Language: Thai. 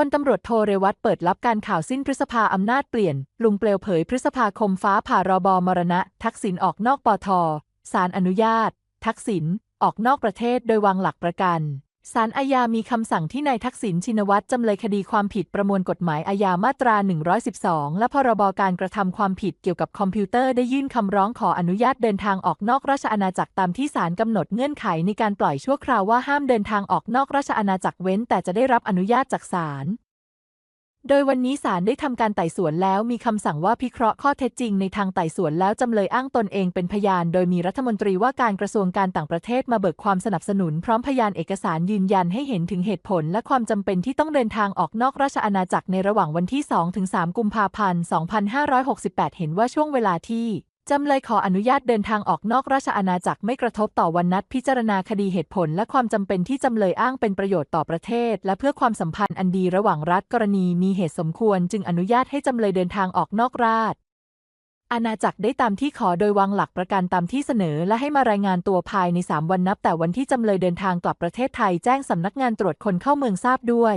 พลตำรวจโทเรวัตเปิดรับการข่าวสิ้นพฤษภาอำนาจเปลี่ยน ลุงเปลวเผยพฤษภาคมฟ้าผ่ารบอมรณะ ทักษิณออกนอกปทศาลอนุญาต ทักษิณออกนอกประเทศโดยวางหลักประกัน ศาลอาญามีคำสั่งที่นายทักษิณชินวัตรจำเลยคดีความผิดประมวลกฎหมายอาญามาตรา 112 และพรบการกระทำความผิดเกี่ยวกับคอมพิวเตอร์ได้ยื่นคำร้องขออนุญาตเดินทางออกนอกราชอาณาจักรตามที่ศาลกำหนดเงื่อนไขในการปล่อยชั่วคราวว่าห้ามเดินทางออกนอกราชอาณาจักรเว้นแต่จะได้รับอนุญาตจากศาล โดยวันนี้ศาลได้ทำการไต่สวนแล้วมีคำสั่งว่าพิเคราะห์ข้อเท็จจริงในทางไต่สวนแล้วจำเลยอ้างตนเองเป็นพยาน โดยมีรัฐมนตรีว่าการกระทรวงการต่างประเทศมาเบิกความสนับสนุนพร้อมพยานเอกสารยืนยันให้เห็นถึงเหตุผล และความจำเป็นที่ต้องเดินทางออกนอกราชอาณาจักรในระหว่างวันที่ 2-3 กุมภาพันธ์ 2568 เห็นว่าช่วงเวลาที่ จำเลยขออนุญาตเดินทางออกนอกราชอาณาจักรไม่กระทบต่อวันนัดพิจารณาคดีเหตุผล และความจำเป็นที่จำเลยอ้างเป็นประโยชน์ต่อประเทศ และเพื่อความสัมพันธ์อันดีระหว่างรัฐกรณีมีเหตุสมควร จึงอนุญาตให้จำเลยเดินทางออกนอกราชอาณาจักรได้ตามที่ขอโดยวางหลักประกันตามที่เสนอ และให้มารายงานตัวภายใน 3 วันนับแต่วันที่จำเลยเดินทางกลับประเทศไทยแจ้งสำนักงานตรวจคนเข้าเมืองทราบด้วย